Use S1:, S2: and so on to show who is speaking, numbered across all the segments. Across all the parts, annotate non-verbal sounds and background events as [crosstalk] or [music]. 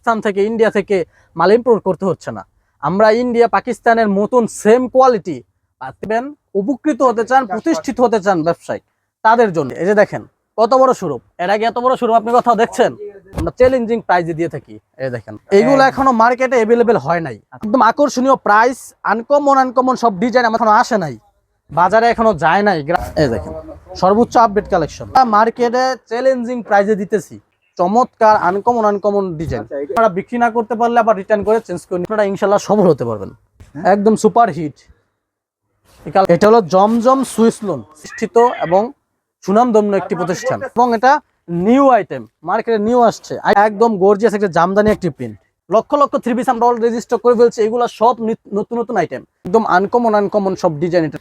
S1: পাকিস্তান থেকে ইন্ডিয়া থেকে মাল ইম্পোর্ট করতে হচ্ছে না। আমরা ইন্ডিয়া পাকিস্তানের মতন সেম কোয়ালিটি পাবেন উপকৃত হতে চান প্রতিষ্ঠিত হতে চান ব্যবসায়িক। তাদের জন্য। এই যে দেখেন কত বড় স্বরূপ এর আগে এত বড় স্বরূপ আপনি কোথাও দেখছেন? আমরা চ্যালেঞ্জিং প্রাইজে দিয়ে থাকি। এই দেখেন এইগুলো এখনও মার্কেটে অ্যাভেলেবেল হয় নাই। একদম আকর্ষণীয় প্রাইস আনকমন আনকমন সব ডিজাইন আমার এখনও আসে নাই। বাজারে এখনও যায় নাই। এই দেখেন সর্বোচ্চ আপডেট কালেকশন মার্কেটে চ্যালেঞ্জিং প্রাইজে দিতেছি। চমৎকার আনকমন আনকমন ডিজাইন আপনারা বিক্রি না করতে পারলে আবার রিটার্ন করে চেঞ্জ করে। আপনারা ইনশাল্লাহ সফল হতে পারবেন। একদম সুপার হিট এটা হলো জমজম সুইস লোন প্রতিষ্ঠিত এবং সুনামধন্য একটি প্রতিষ্ঠান। এবং এটা নিউ আইটেম মার্কেটে নিউ আসছে। একদম গর্জিয়াস একটা জামদানি একটি প্রিন্ট লক্ষ লক্ষ থ্রি পিস আমরা অলরেডি রেজিস্টার করে ফেলছি এগুলো সব নতুন নতুন আইটেম একদম আনকমন আনকমন সব ডিজাইন এটা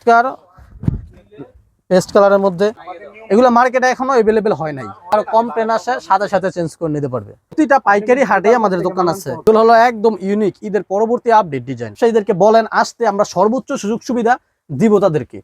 S1: পেস্ট কালারের মধ্যে এগুলো মার্কেটে এখনও অ্যাভেলেবেল হয় নাই। আর কম ট্রেন আসে, সাথে সাথে চেঞ্জ করে নিতে পারবে। প্রতিটা পাইকারি হাটে আমাদের দোকান আছে। এগুলো হলো একদম ইউনিক ঈদের পরবর্তী আপডেট ডিজাইন সেইদেরকে বলেন, আসতে আমরা সর্বোচ্চ সুযোগ সুবিধা দিব তাদেরকে।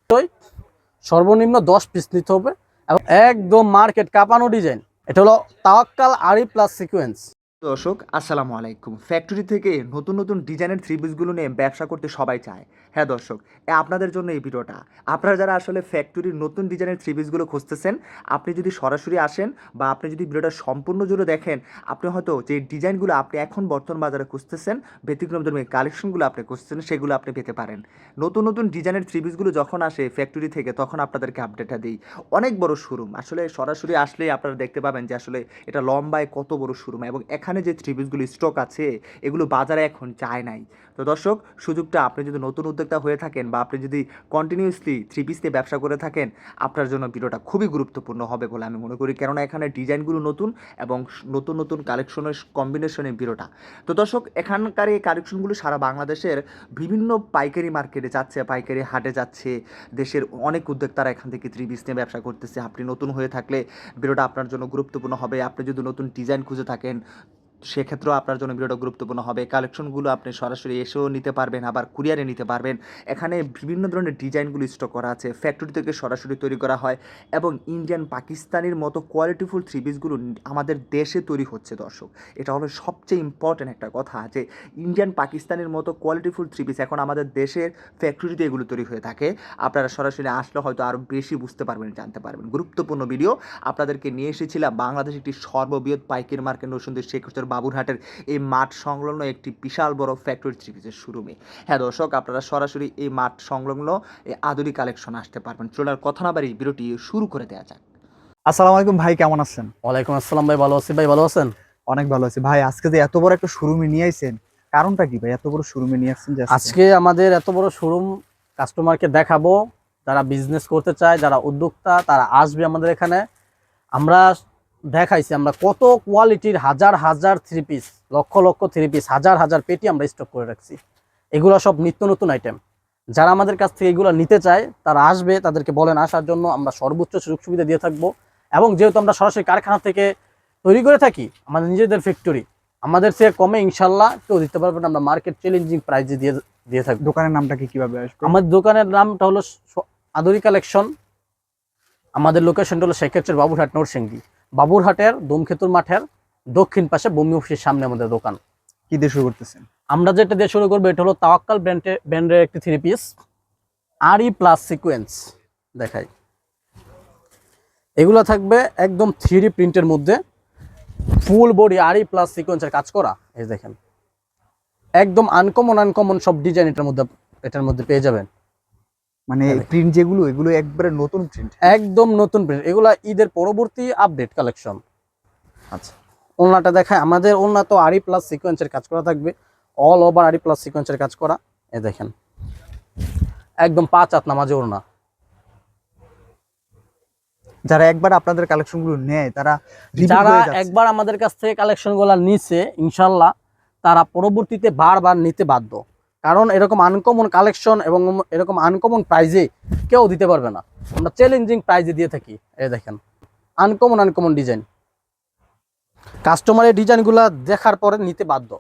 S1: সর্বনিম্ন দশ পিস নিতে হবে এবং একদম মার্কেট কাঁপানো ডিজাইন এটা হলো তাওয়াক্কাল আরি প্লাস সিকোয়েন্স
S2: দর্শক, আসসালামু আলাইকুম। ফ্যাক্টরি থেকে নতুন নতুন ডিজাইনের থ্রি পিসগুলো নিয়ে ব্যবসা করতে সবাই চায়। হ্যাঁ দর্শক আপনাদের জন্য এই ভিডিওটা। আপনারা যারা আসলে ফ্যাক্টরির নতুন ডিজাইনের থ্রি পিসগুলো খুঁজতেছেন, আপনি যদি সরাসরি আসেন বা আপনি যদি ভিডিওটা সম্পূর্ণ জুড়ে দেখেন, আপনি হয়তো যে ডিজাইনগুলো আপনি এখন বর্তমান বাজারে খুঁজতেছেন, ব্যতিক্রম ধর্মী কালেকশনগুলো আপনি খুঁজতেছেন, সেগুলো আপনি পেতে পারেন। নতুন নতুন ডিজাইনের থ্রি পিসগুলো যখন আসে ফ্যাক্টরি থেকে, তখন আপনাদেরকে আপডেটটা দিই। অনেক বড় শোরুম আসলে সরাসরি আসলেই আপনারা দেখতে পাবেন যে আসলে এটা লম্বায় কত বড় শোরুম এবং এখানে যে থ্রি পিসগুলো স্টক আছে, এগুলো বাজারে এখন চায় নাই। তো দর্শক, সুযোগটা আপনি যদি নতুন উদ্যোক্তা হয়ে থাকেন বা আপনি যদি কন্টিনিউসলি থ্রি পিস নিয়ে ব্যবসা করে থাকেন, আপনার জন্য ভিডিওটা খুবই গুরুত্বপূর্ণ হবে বলে আমি মনে করি। কেননা এখানে ডিজাইনগুলো নতুন এবং নতুন নতুন কালেকশনের কম্বিনেশনের ভিডিওটা। তো দর্শক, এখানকার এই কালেকশনগুলো সারা বাংলাদেশের বিভিন্ন পাইকারি মার্কেটে যাচ্ছে, পাইকারি হাটে যাচ্ছে। দেশের অনেক উদ্যোক্তারা এখান থেকে থ্রি পিস নিয়ে ব্যবসা করতেছে। আপনি নতুন হয়ে থাকলে ভিডিওটা আপনার জন্য গুরুত্বপূর্ণ হবে। আপনি যদি নতুন ডিজাইন খুঁজে থাকেন সেক্ষেত্রেও আপনার জন্য ভিডিওটা গুরুত্বপূর্ণ হবে। কালেকশনগুলো আপনি সরাসরি এসেও নিতে পারবেন আবার কুরিয়ারে নিতে পারবেন। এখানে বিভিন্ন ধরনের ডিজাইনগুলো স্টক করা আছে। ফ্যাক্টরি থেকে সরাসরি তৈরি করা হয় এবং ইন্ডিয়ান পাকিস্তানের মতো কোয়ালিটিফুল থ্রি পিসগুলো আমাদের দেশে তৈরি হচ্ছে দর্শক। এটা হলো সবচেয়ে ইম্পর্ট্যান্ট একটা কথা যে ইন্ডিয়ান পাকিস্তানের মতো কোয়ালিটিফুল থ্রি পিস এখন আমাদের দেশের ফ্যাক্টরিতে এগুলো তৈরি হয়ে থাকে। আপনারা সরাসরি আসলে হয়তো আরও বেশি বুঝতে পারবেন, জানতে পারবেন। গুরুত্বপূর্ণ ভিডিও আপনাদেরকে নিয়ে এসেছিলাম বাংলাদেশ একটি সর্ববৃহৎ পাইকারি মার্কেট নরসিংদী শেখর বাবুরহাটের এই মাঠ সংলগ্ন একটি বিশাল বড় ফ্যাক্টরি থ্রি পিসের শোরুমে হ্যাঁ দর্শক আপনারা সরাসরি এই মাঠ সংলগ্ন এই আধুনিক কালেকশন আসতে পারবেন। চলার কথা না বাড়ি ভিডিওটি শুরু করে দেওয়া যাক।
S3: আসসালামু আলাইকুম ভাই কেমন আছেন?
S1: ওয়ালাইকুম আসসালাম ভাই ভালো আছি। ভাই ভালো আছেন?
S3: অনেক ভালো আছি। ভাই আজকে যে এত বড় একটা শোরুমে নিয়ে আইছেন কারণটা কি ভাই? এত বড় শোরুমে নিয়ে আসছেন যে আজকে?
S1: আজকে আমাদের এত বড় শোরুম কাস্টমারকে দেখাবো যারা বিজনেস করতে চায় যারা উদ্যোক্তা তারা আসবে আমাদের এখানে। আমরা দেখাইছি আমরা কত কোয়ালিটির হাজার হাজার থ্রি পিস লক্ষ লক্ষ থ্রি পিস হাজার হাজার পেটি আমরা স্টক করে রাখছি। এগুলো সব নিত্য নতুন আইটেম যারা আমাদের কাছ থেকে এগুলো নিতে চায় তারা আসবে তাদেরকে বলেন আসার জন্য আমরা সর্বোচ্চ সুযোগ সুবিধা দিয়ে থাকব। এবং যেহেতু আমরা সরাসরি কারখানা থেকে তৈরি করে থাকি আমাদের নিজেদের ফ্যাক্টরি আমাদের থেকে কমে ইনশাল্লাহ কেউ দিতে পারবে না। আমরা মার্কেট চ্যালেঞ্জিং প্রাইজে দিয়ে দিয়ে থাকব।
S3: দোকানের নামটা কি কীভাবে আসবে?
S1: আমাদের দোকানের নামটা হলো স- আদরি কালেকশন আমাদের লোকেশনটা হলো শেখেরচর বাবুরহাট নরসিংদী। বাবুরহাটের দমখেতুর মাঠের দক্ষিণ পাশে বমি অফিসের সামনে আমাদের দোকান।
S3: কি দিয়ে শুরু করতেছেন?
S1: আমরা যেটা দিয়ে শুরু করব এটা হলো তাওয়াক্কাল ব্র্যান্ডের ব্র্যান্ডের একটি থ্রি পিস আর ই প্লাস সিকোয়েন্স দেখাই। এগুলো থাকবে একদম থ্রি প্রিন্টের মধ্যে ফুল বডি আর ই প্লাস সিকোয়েন্সের কাজ করা। এই দেখেন। একদম আনকমন আনকমন সব ডিজাইন এটার মধ্যে এটার মধ্যে পেয়ে যাবেন।
S3: মানে। প্রিন্ট যেগুলো এগুলো একবারে নতুন প্রিন্ট
S1: একদম নতুন প্রিন্ট এগুলা ঈদের পরবর্তী আপডেট কালেকশন
S3: আচ্ছা।
S1: ওলনাটা দেখায় আমাদের ওলনা তো আরি প্লাস সিকোয়েন্সের কাজ করা থাকবে। অল ওভার আরি প্লাস সিকোয়েন্সের কাজ করা। এ দেখেন। একদম পাঁচ হাত নামাজে ওড়না।
S3: যারা একবার আপনাদের কালেকশনগুলো নেয় তারা
S1: যারা একবার আমাদের কাছ থেকে কালেকশনগুলা নিছে ইনশাল্লাহ তারা পরবর্তীতে বারবার নিতে বাধ্য। কারণ এরকম আনকমন কালেকশন এবং এরকম আনকমন প্রাইজে কেউ দিতে পারবে না। আমরা চ্যালেঞ্জিং প্রাইজে দিয়ে থাকি। এই দেখেন আনকমন আনকমন ডিজাইন কাস্টমারের ডিজাইনগুলো দেখার পরে নিতে বাধ্য।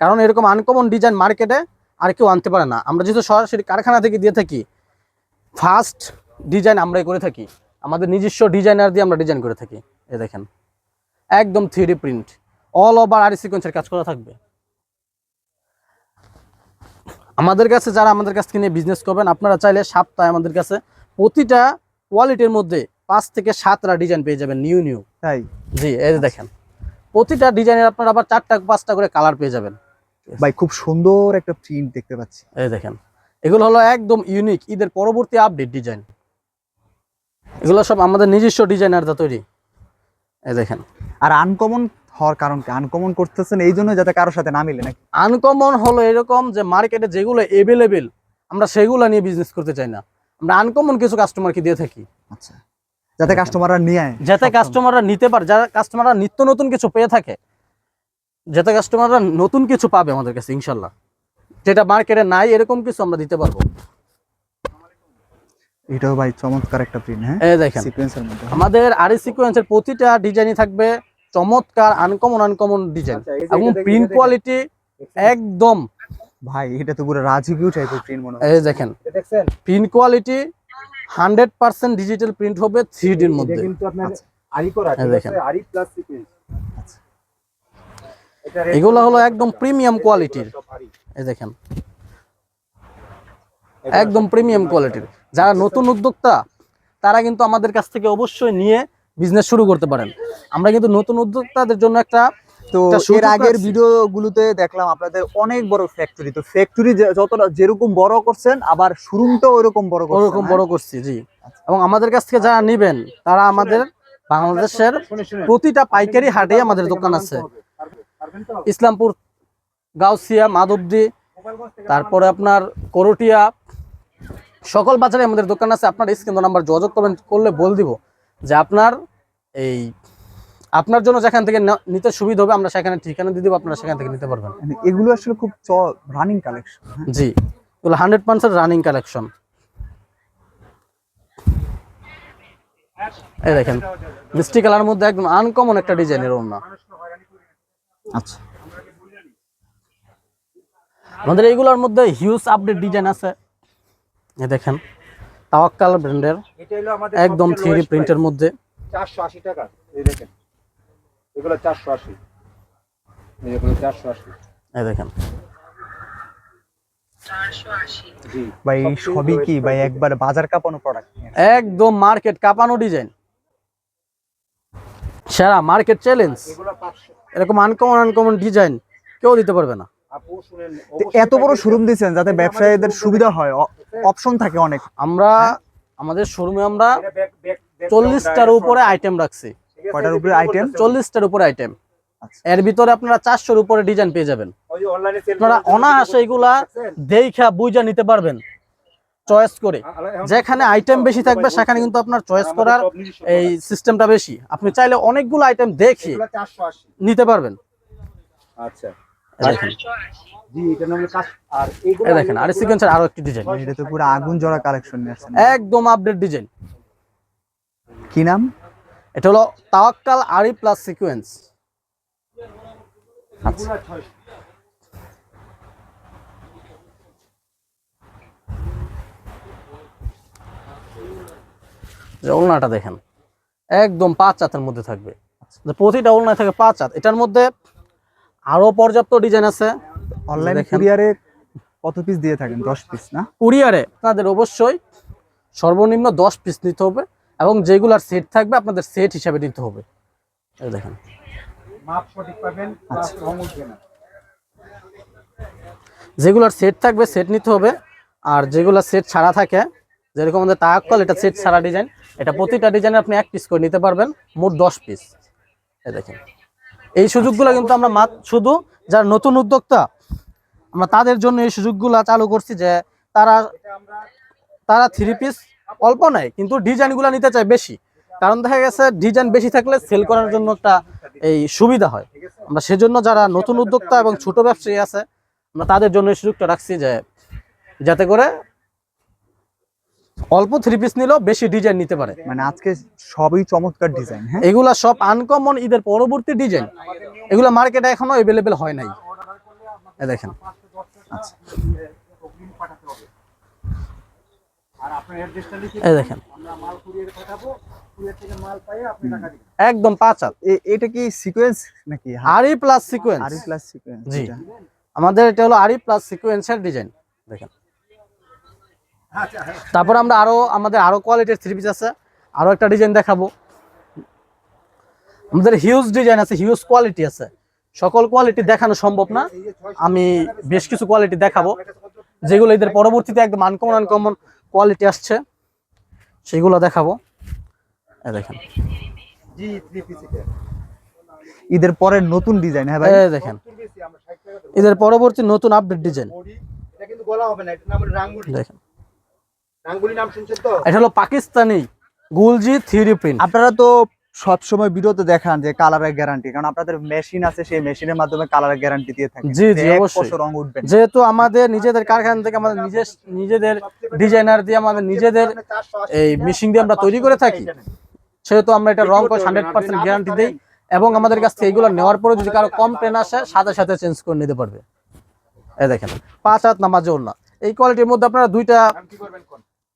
S1: কারণ এরকম আনকমন ডিজাইন মার্কেটে আর কেউ আনতে পারে না। আমরা যেহেতু সরাসরি কারখানা থেকে দিয়ে থাকি ফার্স্ট ডিজাইন আমরাই করে থাকি। আমাদের নিজস্ব ডিজাইনার দিয়ে আমরা ডিজাইন করে থাকি। এ দেখেন, একদম থ্রি প্রিন্ট অল ওভার আরি সিকোয়েন্সের কাজ করা থাকবে। আমাদের কাছে যারা আমাদের কাছ থেকে নিয়ে বিজনেস করবেন আপনারা চাইলে সপ্তাহে আমাদের কাছে প্রতিটা কোয়ালিটির মধ্যে পাঁচ থেকে সাতটা ডিজাইন পেয়ে যাবেন নিউ নিউ
S3: তাই?
S1: জি এই যে দেখেন। প্রতিটা ডিজাইনের আপনারা আবার চারটা পাঁচটা করে কালার পেয়ে যাবেন।
S3: ভাই খুব সুন্দর একটা প্রিন্ট দেখতে পাচ্ছি।
S1: এই দেখেন। এগুলো হলো একদম ইউনিক ঈদের পরবর্তী আপডেট ডিজাইন এগুলো সব আমাদের নিজস্ব ডিজাইনাররা তৈরি। এই দেখেন।
S3: আর আনকমন হওয়ার কারণ কি? আনকমন করতেছেন এই জন্য যাতে কারোর সাথে না মিলে নাকি?
S1: আনকমন হলো এরকম যে মার্কেটে যেগুলো এভেলেবেল আমরা সেগুলো নিয়ে বিজনেস করতে চাই না। আমরা আনকমন কিছু কাস্টমারকে দিয়ে থাকি।
S3: আচ্ছা। যাতে কাস্টমাররা নিয়ে
S1: যাতে কাস্টমাররা নিতে পারে যারা কাস্টমাররা নিত্য নতুন কিছু পেয়ে থাকে যাতে কাস্টমাররা নতুন কিছু পাবে আমাদের কাছে ইনশাল্লাহ যেটা মার্কেটে নাই এরকম কিছু আমরা দিতে পারব।
S3: এটাও ভাই চমৎকার একটা প্রিন্ট হ্যাঁ?
S1: দেখেন।
S3: সিকোয়েন্সের মধ্যে।
S1: আমাদের আরি সিকোয়েন্সের প্রতিটা ডিজাইনই থাকবে চমৎকার আনকমন আনকমন ডিজাইন এবং প্রিন্ট কোয়ালিটি একদম।
S3: ভাই এটা তো পুরো রাজকীয় টাইপের প্রিন্ট মনে হয়
S1: এই দেখেন।
S4: দেখছেন?
S1: Print quality hundred percent digital print হবে থ্রি ডির
S4: এটা
S1: মধ্যে।
S4: কিন্তু আপনার
S3: আচ্ছা।
S4: আরি করা
S1: এই দেখেন।
S4: আছে? আরি প্লাস সিকোয়েন্স
S1: এগুলো হলো একদম প্রিমিয়াম কোয়ালিটির এই দেখেন। একদম প্রিমিয়াম কোয়ালিটির যারা নতুন উদ্যোক্তা তারা কিন্তু আমাদের কাছ থেকে অবশ্যই নিয়ে বিজনেস শুরু করতে পারেন। আমরা কিন্তু নতুন উদ্যোক্তাদের জন্য একটা
S3: তো এর আগের
S1: রাখছি।
S3: ভিডিও গুলোতে দেখলাম আপনাদের অনেক বড় ফ্যাক্টরি তো ফ্যাক্টরি যতটা যেরকম বড় করছেন আবার শোরুমটাও ওরকম বড়
S1: ওরকম
S3: হ্যাঁ?
S1: বড় করছি জি। এবং আমাদের কাছ থেকে যারা নিবেন তারা আমাদের বাংলাদেশের প্রতিটা পাইকারি হাটে আমাদের দোকান আছে। ইসলামপুর গাউসিয়া মাধবদী তারপরে আপনার করটিয়া সকল বাজারে আমাদের দোকান আছে। আপনার স্ক্রিন নাম্বার যোগাযোগ করবেন করলে বল দিব। যে আপনার এই আপনার জন্য যেখান থেকে নিতে সুবিধা হবে আমরা সেখানে ঠিকানা দিয়ে দেবো আপনারা সেখান থেকে নিতে পারবেন।
S3: মানে এগুলো আসলে খুব রানিং কালেকশন
S1: জি এগুলো হান্ড্রেড পার্সেন্ট রানিং কালেকশন এই দেখেন মিষ্টি কালার মধ্যে একদম আনকমন একটা ডিজাইনের ওড়না।
S3: আচ্ছা।
S1: আমাদের এইগুলোর মধ্যে হিউজ আপডেট ডিজাইন আছে। এই দেখেন তাওয়াক্কাল ব্র্যান্ডের
S4: এটা হলো আমাদের
S1: একদম থ্রি প্রিন্টের মধ্যে।
S4: চারশো আশি টাকা এই দেখেন। এগুলো চারশো আশি। চারশো আশি।
S1: এই দেখেন।
S3: ভাই সবই কি? ভাই একবার বাজার কাঁপানো প্রোডাক্ট
S1: একদম মার্কেট কাঁপানো ডিজাইন সেরা মার্কেট চ্যালেঞ্জ এরকম আনকমন আনকমন ডিজাইন কেউ দিতে পারবে না।
S3: এত বড় শোরুম দিয়েছেন যাতে ব্যবসায়ীদের সুবিধা হয়। অপশন থাকে অনেক।
S1: আমরা আমাদের শোরুমে আমরা চল্লিশটার উপরে আইটেম রাখছি।
S3: কয়টার উপরে item?
S1: চল্লিশটার উপরে আইটেম
S3: আচ্ছা।
S1: এর ভিতরে আপনারা চারশোর উপরে ডিজাইন পেয়ে যাবেন। আপনারা অনায়াসে এগুলা? দেখা বুঝা নিতে পারবেন। চয়েস করে। যেখানে আইটেম বেশি থাকবে সেখানে কিন্তু আপনার চয়েস করার এই সিস্টেমটা বেশি। আপনি চাইলে অনেকগুলো আইটেম দেখে নিতে পারবেন।
S4: আচ্ছা।
S1: দেখেন
S4: জি এটা নাম হলো আর এগুলো
S1: দেখেন আর সিকোয়েন্সের আরও একটি ডিজাইন
S3: এটা তো পুরো আগুন জড়া কালেকশন নিয়ে আসছেন।
S1: একদম আপডেট ডিজাইন
S3: কি নাম?
S1: এটা হলো তাওয়াক্কাল আরি প্লাস সিকোয়েন্স
S3: আচ্ছা।
S1: যে ওলনাটা দেখেন একদম পাঁচ চাতের মধ্যে থাকবে। প্রতিটা ওলনায় থাকে পাঁচ চাত এটার মধ্যে আরও পর্যাপ্ত ডিজাইন আছে।
S3: অনলাইন। কুরিয়ারে কত পিস দিয়ে থাকেন? দশ পিস না?
S1: কুরিয়ারে আপনাদের অবশ্যই সর্বনিম্ন দশ পিস নিতে হবে এবং যেগুলার সেট থাকবে আপনাদের সেট হিসাবে নিতে হবে। এই দেখেন।
S4: মাপ সঠিক পাবেন
S3: আচ্ছা।
S4: রং উঠবে না
S1: যেগুলার সেট থাকবে সেট নিতে হবে। আর যেগুলা সেট ছাড়া থাকে যেরকম আমাদের তায়াক্কল এটা সেট ছাড়া ডিজাইন এটা প্রতিটা ডিজাইনে আপনি এক পিস করে নিতে পারবেন মোট দশ পিস এই দেখেন। এই সুযোগগুলো কিন্তু আমরা মাত্র শুধু যারা নতুন উদ্যোক্তা আমরা তাদের জন্য এই সুযোগগুলো চালু করছি যে তারা তারা থ্রি পিস অল্প নেয় কিন্তু ডিজাইনগুলো নিতে চায় বেশি। কারণ দেখা গেছে ডিজাইন বেশি থাকলে সেল করার জন্য একটা এই সুবিধা হয়। আমরা সেজন্য যারা নতুন উদ্যোক্তা এবং ছোট ব্যবসায়ী আছে আমরা তাদের জন্য এই সুযোগটা রাখছি যে যাতে করে অল্প থ্রি পিস নিলেও বেশি ডিজাইন নিতে পারে।
S3: মানে আজকে সবই চমৎকার ডিজাইন হ্যাঁ?
S1: এগুলা সব আনকমন ঈদের পরবর্তী ডিজাইন। এগুলো মার্কেটে এখনও অ্যাভেলেবেল হয় নাই। এ দেখেন।
S3: আচ্ছা।
S1: এই দেখেন। একদম পাঁচ হাত
S3: এটা কি সিকোয়েন্স নাকি?
S1: Aari plus sequence
S3: aari plus sequence
S1: জি। আমাদের এটা হলো আরি প্লাস সিকোয়েন্সের ডিজাইন দেখেন।
S4: আচ্ছা হ্যাঁ।
S1: তারপর আমরা আরও আমাদের আরও কোয়ালিটির থ্রি পিস আছে। আরও একটা ডিজাইন দেখাবো। আমাদের হিউজ ডিজাইন আছে হিউজ কোয়ালিটি আছে। সকল কোয়ালিটি দেখানো সম্ভব না। আমি বেশ কিছু কোয়ালিটি দেখাবো। যেগুলো এদের পরবর্তীতে একদম আনকমন আনকমন কোয়ালিটি আসছে সেগুলো দেখাবো। দেখেন।
S3: ঈদের পরের নতুন ডিজাইন হ্যাঁ ভাই?
S1: দেখেন।
S4: নতুন বেশি আমরা 60 টাকা দেবো
S1: এদের পরবর্তী নতুন আপডেট ডিজাইন
S4: এটা কিন্তু গলা হবে না এটার নাম রাঙ্গুলি।
S1: দেখেন।
S4: রাঙ্গুলি নাম শুনছেন তো?
S1: এটা হলো পাকিস্তানি গুলজি থ্রি প্রিন্ট।
S3: আপনারা তো সব বিরত দেখান যে কালারের গ্যারান্টি কারণ আপনাদের মেশিন আছে সেই মেশিনের মাধ্যমে কালারের গ্যারান্টি দিয়ে থাকে
S1: জি, জি, অবশ্যই।
S3: রং উঠবে
S1: যেহেতু আমাদের নিজেদের কারখানা থেকে আমাদের নিজের নিজেদের ডিজাইনার দিয়ে আমাদের নিজেদের এই মেশিন দিয়ে আমরা তৈরি করে থাকি সেহেতু আমরা এটা রং করে হান্ড্রেড পার্সেন্ট গ্যারান্টি দিই এবং আমাদের কাছ থেকে এগুলো নেওয়ার পরে যদি কারও কমপ্লেন আসে সাথে সাথে চেঞ্জ করে নিতে পারবে। এই দেখেন পাঁচ হাত নামাজে না এই কোয়ালিটির মধ্যে আপনারা দুইটা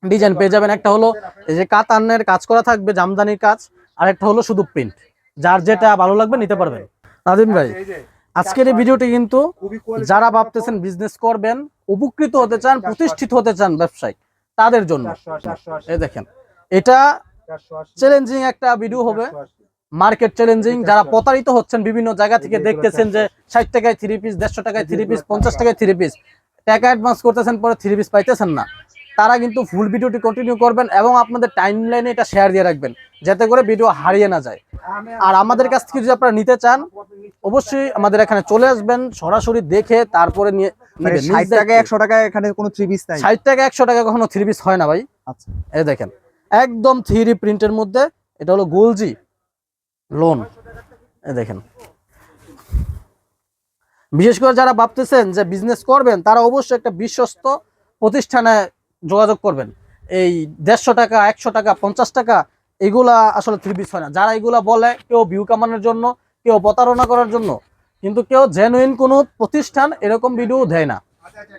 S1: ডিজাইন পেয়ে যাবেন। একটা হলো এই যে কাতানের কাজ করা থাকবে জামদানির কাজ। আর একটা হলো শুধু প্রিন্ট যার যেটা ভালো লাগবে নিতে পারবেন। নাদিম ভাই আজকের এই ভিডিওটি কিন্তু যারা ভাবতেছেন বিজনেস করবেন উপকৃত হতে চান প্রতিষ্ঠিত হতে চান ব্যবসায়িক তাদের জন্য।
S4: 480 480
S1: এই দেখেন এটা চ্যালেঞ্জিং একটা ভিডিও হবে। মার্কেট চ্যালেঞ্জিং যারা প্রতারিত হচ্ছেন বিভিন্ন জায়গা থেকে দেখতেছেন যে ষাট টাকায় থ্রি পিস দেড়শো টাকায় থ্রি পিস পঞ্চাশ টাকায় থ্রি পিস টাকা অ্যাডভান্স করতেছেন পরে থ্রি পিস পাইতেছেন না। তারা কিন্তু ফুল ভিডিওটি কন্টিনিউ করবেন এবং আপনাদের টাইম লাইনে এটা শেয়ার দিয়ে রাখবেন যাতে করে ভিডিও হারিয়ে না যায়। আর আমাদের কাছ থেকে যদি আপনারা নিতে চান অবশ্যই আমাদের এখানে চলে আসবেন সরাসরি দেখে তারপরে নিয়ে
S3: মানে ষাট টাকা একশো টাকা এখানে কোনো থ্রি পিস
S1: ষাট টাকা একশো টাকা কখনো থ্রি পিস হয় না ভাই।
S3: আচ্ছা।
S1: এই দেখেন একদম থ্রি প্রিন্টের মধ্যে এটা হলো গোলজি লোন দেখেন। বিশেষ করে যারা ভাবতেছেন যে বিজনেস করবেন তারা অবশ্যই একটা বিশ্বস্ত প্রতিষ্ঠানে যোগাযোগ করবেন। এই দেড়শো টাকা, একশো টাকা, পঞ্চাশ টাকা, এগুলা আসলে থ্রি পিস হয় না। যারা এগুলা বলে, কেউ ভিউ কামানোর জন্য, কেউ প্রতারণা করার জন্য, কিন্তু কেউ জেনুইন কোনো প্রতিষ্ঠান এরকম ভিডিও দেয় না।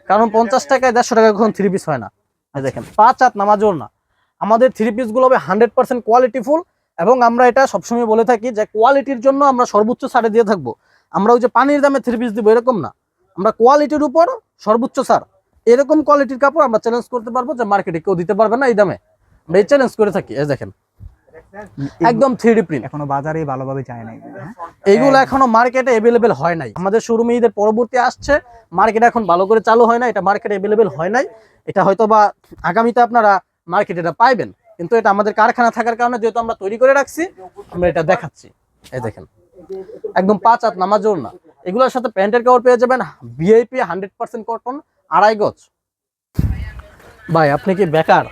S1: কারণ পঞ্চাশ টাকায় দেড়শো টাকা কখন থ্রি পিস হয় না। দেখেন, পাঁচ হাত নামাজও না। আমাদের থ্রি পিসগুলো হবে হান্ড্রেড পার্সেন্ট কোয়ালিটিফুল এবং আমরা এটা সবসময় বলে থাকি যে কোয়ালিটির জন্য আমরা সর্বোচ্চ ছাড়ে দিয়ে থাকব। আমরা ওই যে পানির দামে থ্রি পিস দিব এরকম না। আমরা কোয়ালিটির উপর সর্বোচ্চ ছাড়। এরকম কোয়ালিটির কাপড় আমরা চ্যালেঞ্জ করতে পারব যে মার্কেটে কেউ দিতে পারবে না এই দামে। আমরা এই চ্যালেঞ্জ করে থাকি এই দেখেন। একদম থ্রি প্রিন্ট
S3: এখনও বাজারে ভালোভাবে যায় নাই হ্যাঁ?
S1: এইগুলো এখনও মার্কেটে অ্যাভেলেবেল হয় নাই। আমাদের শোরুমে ঈদের পরবর্তী আসছে মার্কেটে এখন ভালো করে চালু হয় না এটা মার্কেটে অ্যাভেলেবেল হয় নাই। এটা হয়তো বা আগামীতে আপনারা মার্কেটে এটা পাইবেন কিন্তু এটা আমাদের কারখানা থাকার কারণে যেহেতু আমরা তৈরি করে রাখছি আমরা এটা দেখাচ্ছি। এই দেখেন একদম পাঁচ হাত নামাজোর না এগুলোর সাথে প্যান্টের কাপড় পেয়ে যাবেন ভিআইপি হান্ড্রেড পার্সেন্ট কটন আড়াই গজ। ভাই আপনি কি বেকার?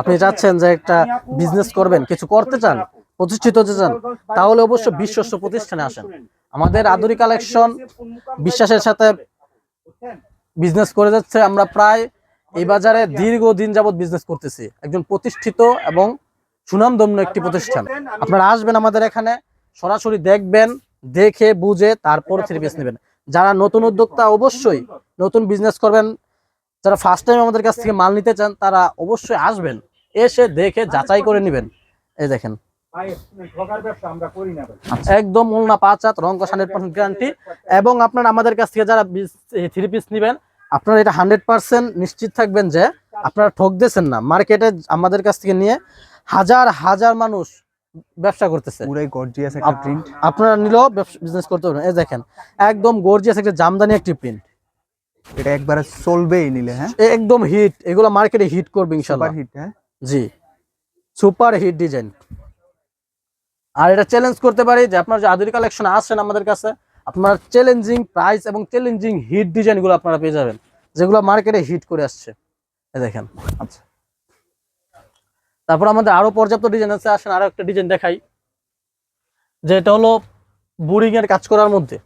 S1: আপনি চাচ্ছেন যে একটা বিজনেস করবেন কিছু করতে চান প্রতিষ্ঠিত হতে চান তাহলে অবশ্যই বিশ্বস্ত প্রতিষ্ঠানে আসেন। আমাদের আদুরি কালেকশন বিশ্বাসের সাথে বিজনেস করে যাচ্ছে আমরা প্রায় এই বাজারে দীর্ঘদিন যাবত বিজনেস করতেছি। একজন প্রতিষ্ঠিত এবং সুনামধন্য একটি প্রতিষ্ঠান। আপনারা আসবেন আমাদের এখানে সরাসরি দেখবেন দেখে বুঝে তারপর থ্রি পিস নেবেন। যারা নতুন উদ্যোক্তা অবশ্যই নতুন বিজনেস করবেন, যারা ফার্স্ট টাইম আমাদের কাছ থেকে মাল নিতে চান, তারা অবশ্যই আসবেন, এসে দেখে যাচাই করে নেবেন। এই দেখেন। একদম উলনা পাঁচ হাত, রং হান্ড্রেড পার্সেন্ট গ্যারান্টি এবং আপনারা আমাদের কাছ থেকে যারা থ্রি পিস নেবেন, আপনারা এটা হান্ড্রেড পার্সেন্ট নিশ্চিত থাকবেন যে আপনারা ঠকতেছেন না। মার্কেটে আমাদের কাছ থেকে নিয়ে হাজার হাজার মানুষ ব্যবসা করতেছে।
S3: পুরাই গর্জিয়াস একটা প্রিন্ট
S1: আপনারা নিলেও বিজনেস করতে পারবেন। এই দেখেন একদম গর্জিয়াস একটা জামদানি একটি প্রিন্ট
S3: এটা একবারে চলবেই নিলে হ্যাঁ?
S1: একদম হিট এগুলো মার্কেটে হিট করবে ইনশাল্লাহ।
S3: সুপার হিট হ্যাঁ?
S1: জি। সুপার হিট ডিজাইন আর এটা চ্যালেঞ্জ করতে পারি যে আপনার যে আধুনিক কালেকশন আসছেন আমাদের কাছে আপনার চ্যালেঞ্জিং প্রাইস এবং চ্যালেঞ্জিং হিট ডিজাইনগুলো আপনারা পেয়ে যাবেন যেগুলো মার্কেটে হিট করে আসছে। দেখেন।
S3: আচ্ছা।
S1: তারপর আমাদের আরও পর্যাপ্ত ডিজাইন আছে আসেন আরও একটা ডিজাইন দেখাই। যেটা হলো বোরিং এর কাজ করার মধ্যে।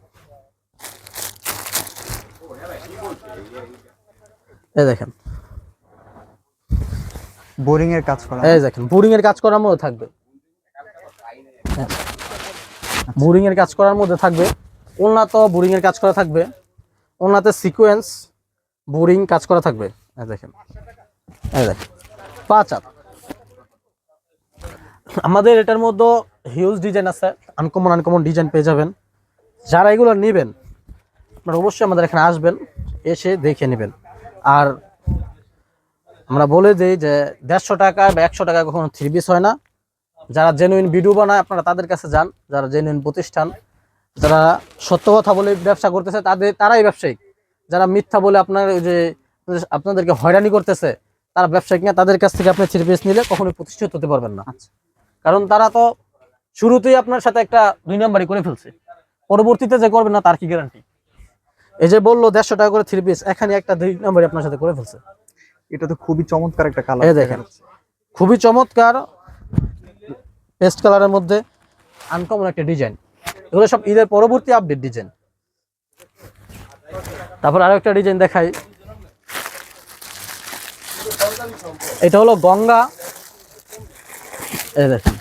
S1: এই দেখেন।
S3: বোরিং এর কাজ করা।
S1: এই দেখেন বোরিং এর কাজ করার মধ্যে থাকবে। বোরিং এর কাজ করার মধ্যে থাকবে। ওনাত বোরিং এর কাজ করা থাকবে। ওনাতে সিকোয়েন্স বোরিং কাজ করা থাকবে। দেখেন। এই দেখেন। পাঁচ হাত। আমাদের এটার মধ্যে হিউজ ডিজাইন আছে। আনকমন আনকমন ডিজাইন পেয়ে যাবেন। যারা এগুলো নেবেন আপনারা অবশ্যই আমাদের এখানে আসবেন এসে দেখে নেবেন। আর আমরা বলে দিই যে দেড়শো টাকা বা একশো টাকা কখনো থ্রি পিস হয় না। যারা জেনুইন ভিডিও বানায় আপনারা তাদের কাছে যান। যারা জেনুইন প্রতিষ্ঠান যারা সত্য কথা বলে ব্যবসা করতেছে তাদের তারাই ব্যবসায়িক। যারা মিথ্যা বলে আপনার ওই যে আপনাদেরকে হয়রানি করতেছে তারা ব্যবসায়িক না তাদের কাছ থেকে আপনি থ্রি পিস নিলে কখনোই প্রতিষ্ঠিত হতে পারবেন না।
S3: আচ্ছা।
S1: কারণ তারা তো শুরুতেই আপনার সাথে একটা দুই নাম্বারই করে ফেলছে। পরবর্তীতে যে করবে না তার কি গ্যারান্টি এই যে বলল দেড়শো টাকা করে থ্রি পিস এখানে একটা দুই নাম্বারই আপনার সাথে করে ফেলছে।
S3: এটা তো খুবই চমৎকার একটা কালার
S1: দেখেন খুবই চমৎকার পেস্ট কালারের মধ্যে আনকমন একটা ডিজাইন এগুলো সব ঈদের পরবর্তী আপডেট ডিজাইন তারপর আরও একটা ডিজাইন দেখাই। এটা হলো গঙ্গা। এই দেখেন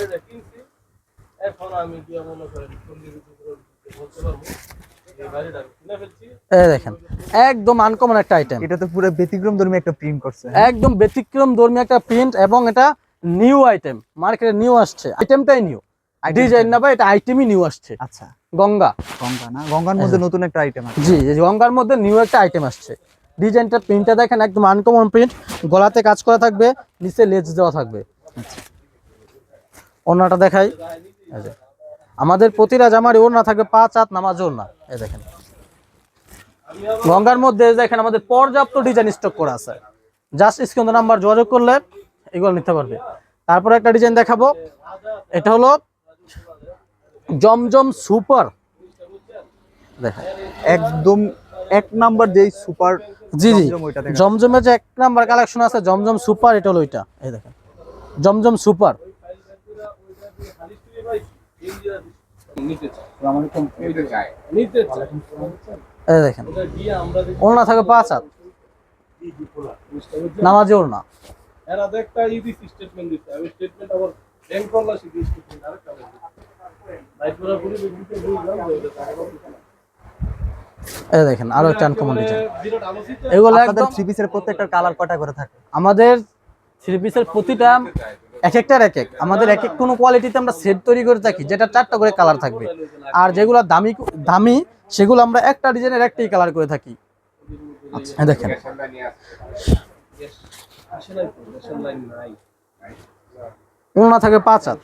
S5: বাড়িটা কিনছি এখন আমি গিয়ে মনে করেন বলতে পারব এই বাড়িটা আমি কিনে ফেলছি।
S1: এই দেখেন একদম আনকমন একটা আইটেম
S3: এটা তো পুরো ব্যতিক্রম ধর্মী একটা প্রিন্ট করছে।
S1: একদম ব্যতিক্রম ধর্মী একটা প্রিন্ট এবং এটা নিউ আইটেম মার্কেটে নিউ আসছে। আইটেমটাই নিউ ডিজাইন না ভাই এটা আইটেমই নিউ আসছে।
S3: আচ্ছা।
S1: গঙ্গা।
S3: গঙ্গা না? গঙ্গার মধ্যে নতুন একটা আইটেম আছে
S1: জি গঙ্গার মধ্যে নিউ একটা আইটেম আসছে। ডিজাইনটা প্রিন্টটা দেখেন একদম আনকমন প্রিন্ট গলাতে কাজ করা থাকবে নিচে লেজ দেওয়া থাকবে। ওড়নাটা দেখাই। এই যে। আমাদের প্রতিটা জামার ওড়না থাকবে পাঁচ হাত নামাজ ওড়না। এই দেখেন। গঙ্গার মধ্যে দেখেন আমাদের পর্যাপ্ত ডিজাইন স্টক করা আছে। জাস্ট স্ক্রিন নাম্বার যোগাযোগ করলে এগুলো নিতে পারবে। তারপরে একটা ডিজাইন দেখাবো। এটা হলো জমজম সুপার। দেখেন।
S3: একদম এক নাম্বার যেই সুপার
S1: জি জি। জমজমের যে এক নাম্বার কালেকশন আছে জমজম সুপার এটা হলো ওইটা। এই দেখেন। জমজম সুপার
S5: নিতে চাই নিতে চাই
S1: এই দেখেন। ওড়না থাকে পাঁচ হাত। নামাজি ওড়না।
S5: এরা একটা ইদি স্টেটমেন্ট দিচ্ছে আমি স্টেটমেন্ট আবার ব্যাংক করলা শিখি স্টেটমেন্ট আরেকটা লাইট পুরি দিতে বুঝলাম যে ওটা টাকা পাবো না।
S1: এই দেখেন আরও একটা আনকমন ডিজাইন
S5: বিরাট
S1: এগুলো একদম
S3: থ্রি পিসের প্রত্যেকটা কালার কটা করে থাকে?
S1: আমাদের থ্রি পিসের প্রতিটা এক একটার এক এক। আমাদের এক এক কোনো কোয়ালিটিতে আমরা সেট তৈরি করে থাকি যেটা চারটা করে কালার থাকবে। আর যেগুলো দামি দামি সেগুলো আমরা একটা ডিজাইনের একটাই কালার করে থাকি। আচ্ছা। দেখেন। ওড়না থাকে পাঁচ হাত।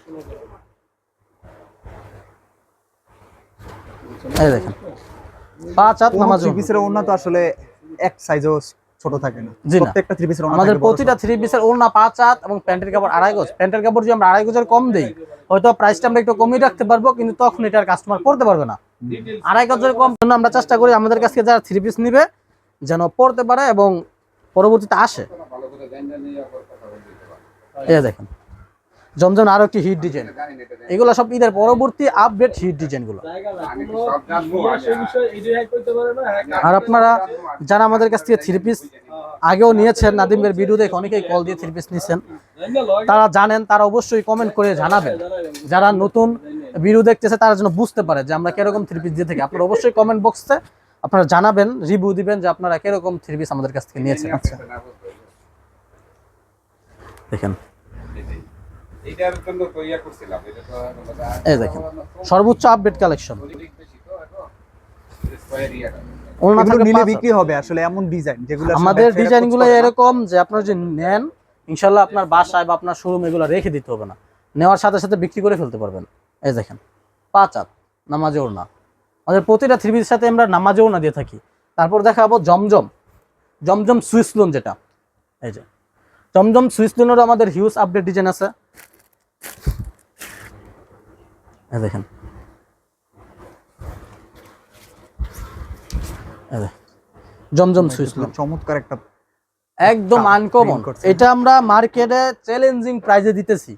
S1: এই দেখেন। পাঁচ হাত নামাজ
S3: পিসের ওড়না তো আসলে এক সাইজও ছোট থাকে না। প্রত্যেকটা থ্রি পিসের
S1: আমাদের প্রতিটা থ্রি পিসের ওড়না পাঁচ হাত এবং প্যান্টের কাপড় আড়াই গজ। প্যান্টের কাপড় যদি আমরা আড়াই গজের কম দেই হয়তো প্রাইসটা আমরা একটু কমিয়ে রাখতে পারব কিন্তু তখন এটার কাস্টমার পড়তে পারবে না। আড়াই গজের কম জন্য আমরা চেষ্টা করি আমাদের কাছ থেকে যারা থ্রি পিস নিবে যেন পড়তে পারে এবং পরবর্তীতে আসে। দেখেন। জমজম আরও একটি হিট ডিজাইন এগুলো সব ঈদের পরবর্তী আপডেট হিট ডিজাইনগুলো আর আপনারা যারা আমাদের কাছ থেকে থ্রি পিস আগেও নিয়েছেন নাদিমের ভিডিও দেখে অনেকেই কল দিয়ে থ্রি পিস নিয়েছেন তারা জানেন, তারা অবশ্যই কমেন্ট করে জানাবেন। যারা নতুন ভিডিও দেখতেছে, তারা যেন বুঝতে পারে যে আমরা কীরকম থ্রি পিস দিয়ে থাকি। আপনারা অবশ্যই কমেন্ট বক্সে আপনারা জানাবেন রিভিউ দিবেন যে আপনারা কীরকম থ্রি পিস আমাদের কাছ থেকে নিয়েছেন। আচ্ছা। দেখেন
S6: এইটার জন্য তো ইয়া করছিলাম এটা তো
S1: এই দেখেন সর্বোচ্চ আপডেট কালেকশন
S3: নিলে বিক্রি হবে আসলে এমন ডিজাইন যেগুলো আমাদেরগুলো।
S1: এরকম যে আপনারা যে নেন ইনশাল্লাহ আপনার বাসায় বা আপনার শোরুম এগুলো রেখে দিতে হবে না। নেওয়ার সাথে সাথে বিক্রি করে ফেলতে পারবেন। এই দেখেন পাঁচ হাত নামাজে ওড়না। আমাদের প্রতিটা থ্রি পিসের সাথে আমরা নামাজে ওড়না দিয়ে থাকি। তারপর দেখাবো জমজম। জমজম সুইস লোন যেটা। এই যে জমজম সুইস লোনেরও আমাদের হিউজ আপডেট ডিজাইন আছে। দেখেন। জমজম লোন
S3: চমৎকার একটা
S1: একদম আনকমন এটা আমরা মার্কেটে চ্যালেঞ্জিং প্রাইজে দিতেছি।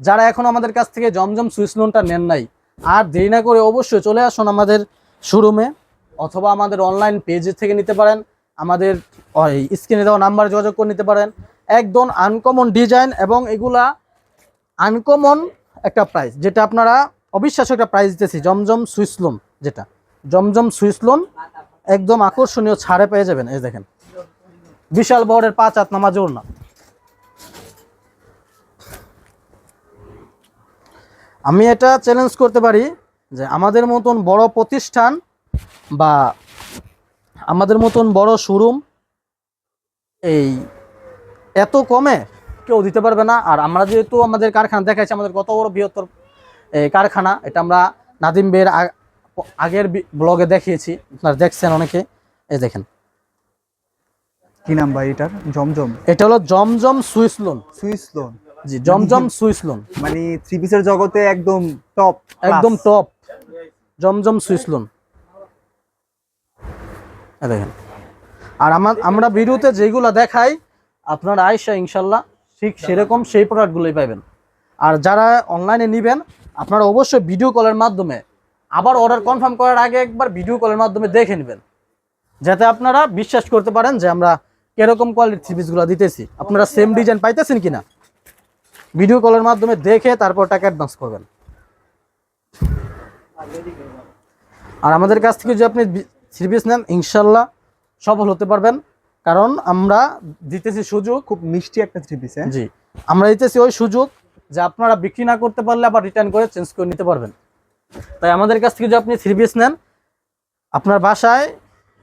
S1: যারা এখন আমাদের কাছ থেকে জমজম সুইস লোনটা নেন নাই আর দেরি না করে অবশ্যই চলে আসুন আমাদের শোরুমে অথবা আমাদের অনলাইন পেজে থেকে নিতে পারেন। আমাদের স্ক্রিনে দেওয়া নাম্বার যোগাযোগ করে নিতে পারেন। একদম আনকমন ডিজাইন এবং এগুলা আনকমন একটা প্রাইস যেটা আপনারা অবিশ্বাস্য একটা প্রাইস দিতেছি, জমজম সুইস লোন যেটা। জমজম সুইস লোন একদম আকর্ষণীয় ছাড়ে পেয়ে যাবেন, এই দেখেন। বিশাল বড়ের পাঁচ হাত জোর না আমি এটা চ্যালেঞ্জ করতে পারি যে আমাদের মতন বড় প্রতিষ্ঠান বা আমাদের মতন বড় শোরুম এই এত কমে কেউ দিতে পারবে না। আর আমরা যেহেতু আমাদের কারখানা দেখাচ্ছি আমাদের কত বড় বৃহত্তর এই কারখানা এটা আমরা নাদিম বের আগের ব্লগে দেখিয়েছি। আপনারা দেখছেন অনেকে। এই দেখেন।
S3: কি নাম ভাই এটার? জমজম?
S1: এটা হলো Zamzam Swiss lawn.
S3: Swiss lawn.
S1: জি জমজম [laughs] সুইস লোন।
S3: মানে থ্রি পিসের জগতে একদম টপ
S1: একদম টপ। জমজম সুইস লোন। দেখেন। আর আমার আমরা ভিডিওতে যেগুলো দেখাই আপনার আয়সা ইনশাল্লাহ ঠিক সেরকম সেই প্রোডাক্টগুলোই পাবেন আর যারা অনলাইনে নেবেন, আপনারা অবশ্যই ভিডিও কলের মাধ্যমে আবার অর্ডার কনফার্ম করার আগে একবার ভিডিও কলের মাধ্যমে দেখে নেবেন। যাতে আপনারা বিশ্বাস করতে পারেন যে আমরা কীরকম কোয়ালিটির থ্রি দিতেছি। আপনারা সেম ডিজাইন পাইতেছেন কিনা? ভিডিও কলের মাধ্যমে দেখে তারপর টাকা অ্যাডভান্স করবেন। আর আমাদের কাছ থেকে যদি আপনি থ্রি নেন, ইনশাল্লাহ সফল হতে পারবেন। কারণ আমরা দিতেছি সুযোগ
S3: খুব মিষ্টি একটা থ্রি পিস হ্যাঁ?
S1: জি। আমরা দিতেছি ওই সুযোগ যে আপনারা বিক্রি না করতে পারলে আবার রিটার্ন করে চেঞ্জ করে নিতে পারবেন। তাই আমাদের কাছ থেকে যদি আপনি থ্রি পিস নেন আপনার বাসায়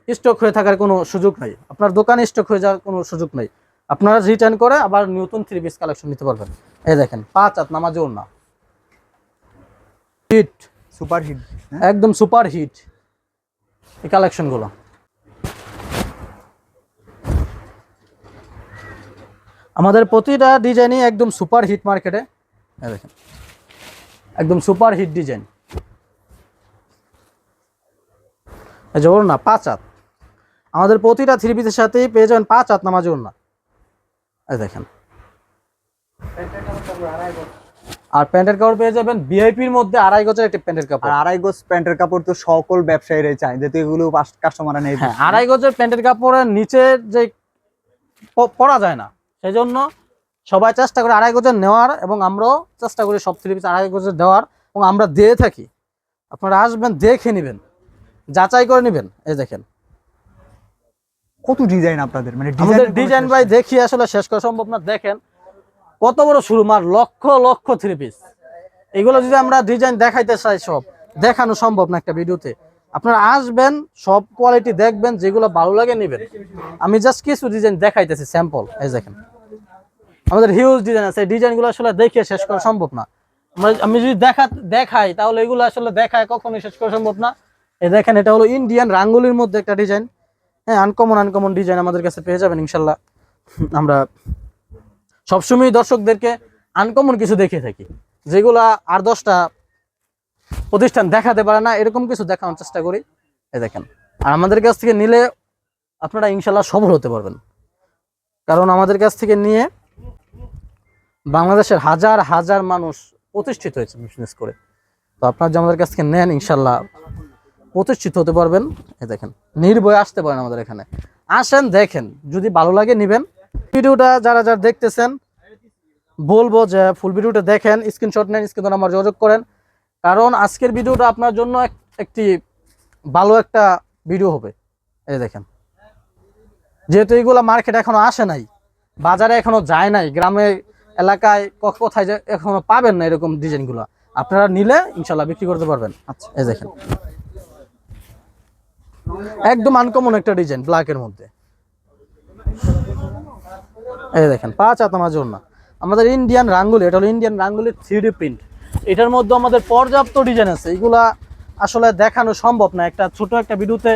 S1: স্টক হয়ে থাকার কোনো সুযোগ নাই আপনার দোকানে স্টক হয়ে যাওয়ার কোনো সুযোগ নাই আপনারা রিটার্ন করে আবার নতুন থ্রি পিস কালেকশন নিতে পারবেন। এই দেখেন পাঁচ হাত নামাজেও না হিট
S3: সুপার হিট
S1: একদম সুপার হিট এই কালেকশনগুলো আমাদের প্রতিটা ডিজাইনই একদম সুপার হিট মার্কেটে। দেখেন। একদম সুপার হিট ডিজাইন। ওর না পাঁচ হাত। আমাদের প্রতিটা থ্রি পিসের সাথেই পেয়ে যাবেন পাঁচ হাত নামাজ না এই দেখেন। আর প্যান্টের কাপড় পেয়ে যাবেন ভিআইপির মধ্যে আড়াই গজের একটি প্যান্টের কাপড়।
S3: আর আড়াই গোজ প্যান্টের কাপড় তো সকল ব্যবসায়ীরাই চায় যেহেতু এগুলো কাস্টমাররা নেই।
S1: হ্যাঁ আড়াই গজের প্যান্টের কাপড়ের নিচের যে পরা যায় না। সেই জন্য সবাই চেষ্টা করে আড়াই গজের নেওয়ার এবং আমরাও চেষ্টা করি সব থ্রি পিস আড়াই গজের দেওয়ার এবং আমরা দিয়ে থাকি। আপনারা আসবেন দেখে নেবেন যাচাই করে নেবেন। এই দেখেন।
S3: কত ডিজাইন আপনাদের? মানে
S1: আমাদের ডিজাইন ভাই দেখি আসলে শেষ করা সম্ভব না দেখেন। কত বড় শুরু মার লক্ষ লক্ষ থ্রি পিস এগুলো যদি আমরা ডিজাইন দেখাইতে চাই সব দেখানো সম্ভব না একটা ভিডিওতে আপনারা আসবেন, সব কোয়ালিটি দেখবেন, যেগুলো ভালো লাগে নেবেন। আমি জাস্ট কিছু ডিজাইন দেখাইতেছি স্যাম্পল এই দেখেন। আমাদের হিউজ ডিজাইন আছে ডিজাইনগুলো আসলে দেখে শেষ করা সম্ভব না। আমি যদি দেখা, দেখাই, তাহলে এগুলো আসলে দেখায় কখনোই শেষ করা সম্ভব না। এই দেখেন, এটা হলো ইন্ডিয়ান রাঙ্গুলির মধ্যে একটা ডিজাইন হ্যাঁ আনকমন আনকমন ডিজাইন আমাদের কাছে পেয়ে যাবেন, ইনশাল্লাহ। আমরা সবসময় দর্শকদেরকে আনকমন কিছু দেখে থাকি। যেগুলা আর দশটা প্রতিষ্ঠান দেখাতে পারে না, এরকম কিছু দেখানোর চেষ্টা করি। এই দেখেন, আর আমাদের কাছ থেকে নিলে আপনারা ইনশাল্লাহ সফল হতে পারবেন। কারণ আমাদের কাছ থেকে নিয়ে বাংলাদেশের হাজার হাজার মানুষ প্রতিষ্ঠিত হয়েছে বিজনেস করে। তো আপনারা যে আমাদের কাছ থেকে নেন ইনশাল্লাহ প্রতিষ্ঠিত হতে পারবেন। এ দেখেন, নির্ভয়ে আসতে পারেন আমাদের এখানে। আসেন, দেখেন, যদি ভালো লাগে নেবেন। ভিডিওটা যারা যারা দেখতেছেন, বলব যে ফুল ভিডিওটা দেখেন স্ক্রিনশট নেন স্ক্রিন নাম্বার যোগাযোগ করেন। কারণ আজকের ভিডিওটা আপনার জন্য একটি ভালো একটা ভিডিও হবে। এই দেখেন। যেহেতু এইগুলা মার্কেট এখনও আসে নাই বাজারে এখনও যায় নাই গ্রামে এলাকায় কোথায় যে এখনও পাবেন না এরকম ডিজাইনগুলো। আপনারা নিলে ইনশাল্লাহ বিক্রি করতে পারবেন। আচ্ছা। এই দেখেন। একদম আনকমন একটা ডিজাইন ব্ল্যাকের মধ্যে। এই দেখেন পাঁচ আতামা জন্য আমাদের ইন্ডিয়ান রাঙ্গুলি এটা হলো ইন্ডিয়ান রাঙ্গুলির থ্রি প্রিন্ট এটার মধ্যে আমাদের পর্যাপ্ত ডিজাইন আছে। এগুলা আসলে দেখানো সম্ভব না। একটা ছোট একটা ভিডিওতে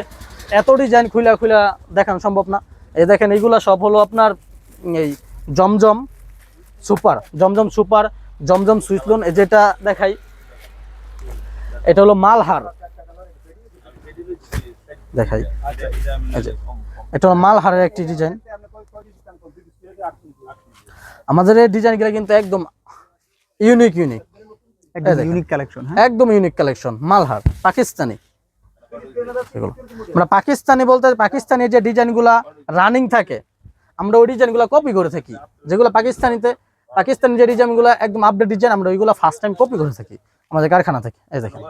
S1: এত ডিজাইন খুলা খুলা দেখানো সম্ভব না। এই দেখেন এইগুলা সব হলো আপনার এই জমজম সুপার জমজম সুপার, জমজম সুইসলুন এই যেটা দেখাই, এটা হলো মালহার। দেখাই এটা হলো মালহারের একটি ডিজাইন আমাদের এই ডিজাইনগুলো কিন্তু একদম ইউনিক ইউনিক
S3: একদম ইউনিক কালেকশন হ্যাঁ?
S1: একদম ইউনিক কালেকশন মালহার পাকিস্তানি। এগুলো। আমরা পাকিস্তানি বলতে পাকিস্তানি যে ডিজাইনগুলা রানিং থাকে আমরা ওই ডিজাইনগুলো কপি করে থাকি। যেগুলো পাকিস্তানিতে পাকিস্তানি যে ডিজাইনগুলো একদম আপডেট ডিজাইন আমরা ওইগুলো ফার্স্ট টাইম কপি করে থাকি আমাদের কারখানা থেকে। এই দেখেন।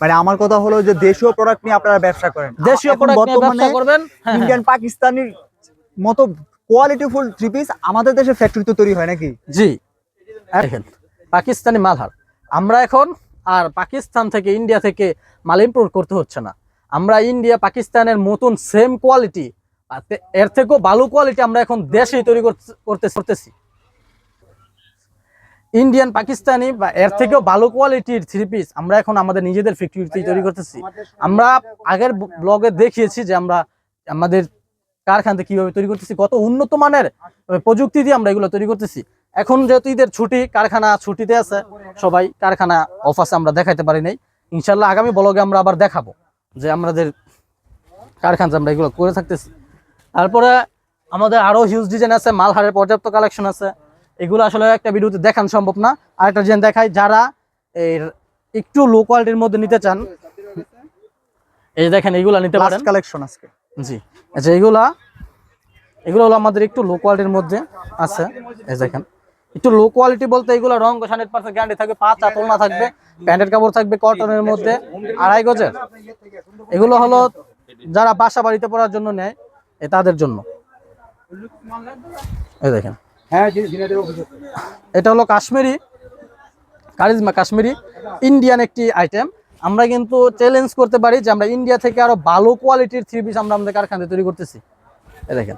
S3: মানে আমার কথা হলো যে দেশীয় প্রোডাক্ট নিয়ে আপনারা ব্যবসা করেন।
S1: দেশীয় প্রোডাক্ট নিয়ে ব্যবসা করবেন হ্যাঁ, হ্যাঁ।
S3: ইন্ডিয়ান পাকিস্তানির মতো কোয়ালিটিফুল থ্রি পিস আমাদের দেশে ফ্যাক্টরিতে তৈরি হয় নাকি?
S1: জি। দেখেন পাকিস্তানি মালহার। আমরা এখন আর পাকিস্তান থেকে ইন্ডিয়া থেকে মাল ইম্পোর্ট করতে হচ্ছে না। আমরা ইন্ডিয়া, পাকিস্তানের মতন সেম কোয়ালিটি এর থেকেও ভালো কোয়ালিটি আমরা এখন দেশেই তৈরি করতে- করতে করতেছি। ইন্ডিয়ান পাকিস্তানি বা এর থেকেও ভালো কোয়ালিটির থ্রি পিস আমরা এখন আমাদের নিজেদের ফ্যাক্টরিতেই তৈরি করতেছি। আমরা আগের ব্লগে দেখিয়েছি যে আমরা আমাদের কারখানাতে কীভাবে তৈরি করতেছি, কত উন্নত মানের প্রযুক্তি দিয়ে আমরা এগুলো তৈরি করতেছি। এখন যেহেতু ঈদের ছুটি কারখানা ছুটিতে আছে সবাই কারখানা অফ আছে আমরা দেখাইতে পারি নাই। ইনশাল্লাহ আগামী ব্লগে আমরা আবার দেখাবো যে আমাদের কারখানা আমরা এগুলো করে থাকতেছি। তারপরে আমাদের আরও হিউজ ডিজাইন আছে মালহারের পর্যাপ্ত কালেকশন আছে। এগুলো আসলে একটা ভিডিওতে দেখানো সম্ভব না। আরেকটা ডিজাইন দেখাই যারা এর একটু লো কোয়ালিটির মধ্যে নিতে চান এই যে দেখেন এগুলো নিতে পারেন।
S3: কালেকশন আজকে।
S1: জি। আচ্ছা এগুলা এগুলো হলো আমাদের একটু লো কোয়ালিটির মধ্যে আছে। এই দেখেন। একটু লো কোয়ালিটি বলতে এগুলো রং হান্ড্রেড পার্সেন্ট গ্যারান্টি থাকবে পাঁচ আতল না থাকবে প্যান্টের কাপড় থাকবে কটনের মধ্যে আড়াই গজের। এগুলো হলো যারা বাসা বাড়িতে পড়ার জন্য নেয় এ তাদের জন্য। এই দেখেন।
S4: হ্যাঁ
S1: এটা হলো কাশ্মীরি কারিজমা কাশ্মীরি ইন্ডিয়ান একটি আইটেম আমরা কিন্তু চ্যালেঞ্জ করতে পারি যে আমরা ইন্ডিয়া থেকে আরও ভালো কোয়ালিটির থ্রি পিস আমরা আমাদের কারখানাতে তৈরি করতেছি। এই দেখেন।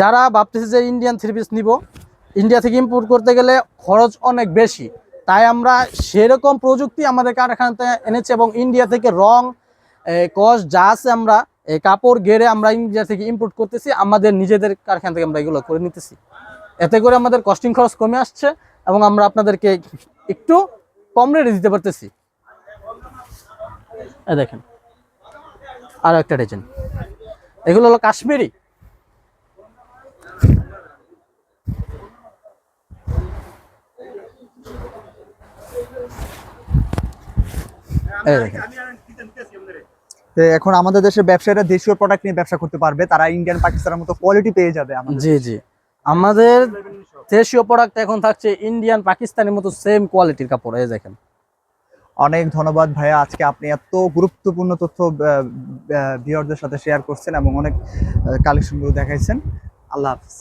S1: যারা ভাবতেছে যে ইন্ডিয়ান থ্রি পিস নিব ইন্ডিয়া থেকে ইম্পোর্ট করতে গেলে খরচ অনেক বেশি। তাই আমরা সেরকম প্রযুক্তি আমাদের কারখানাতে এনেছি এবং ইন্ডিয়া থেকে রং কস যা আছে আমরা কাপড় গেড়ে আমরা ইন্ডিয়া থেকে ইম্পোর্ট করতেছি, আমাদের নিজেদের কারখানা থেকে আমরা এগুলো করে নিতেছি। এতে করে আমাদের কস্টিং খরচ কমে আসছে এবং আমরা আপনাদেরকে একটু কম রেটে দিতে পারতেছি। দেখেন। আর একটা ডিজাইন এগুলো হলো কাশ্মীরি। এই দেখেন।
S3: এখন আমাদের দেশের ব্যবসায়ীরা দেশীয় প্রোডাক্ট নিয়ে ব্যবসা করতে পারবে তারা ইন্ডিয়ান পাকিস্তানের মতো কোয়ালিটি পেয়ে যাবে
S1: জি জি। আমাদের দেশীয় প্রোডাক্ট এখন থাকছে ইন্ডিয়ান পাকিস্তানের মতো সেম কোয়ালিটির কাপড় এই দেখেন।
S3: অনেক ধন্যবাদ ভাইয়া আজকে আপনি এত গুরুত্বপূর্ণ তথ্য ভিউয়ারদের সাথে শেয়ার করছেন এবং অনেক কালেকশনগুলো দেখাইছেন। আল্লাহ হাফিজ।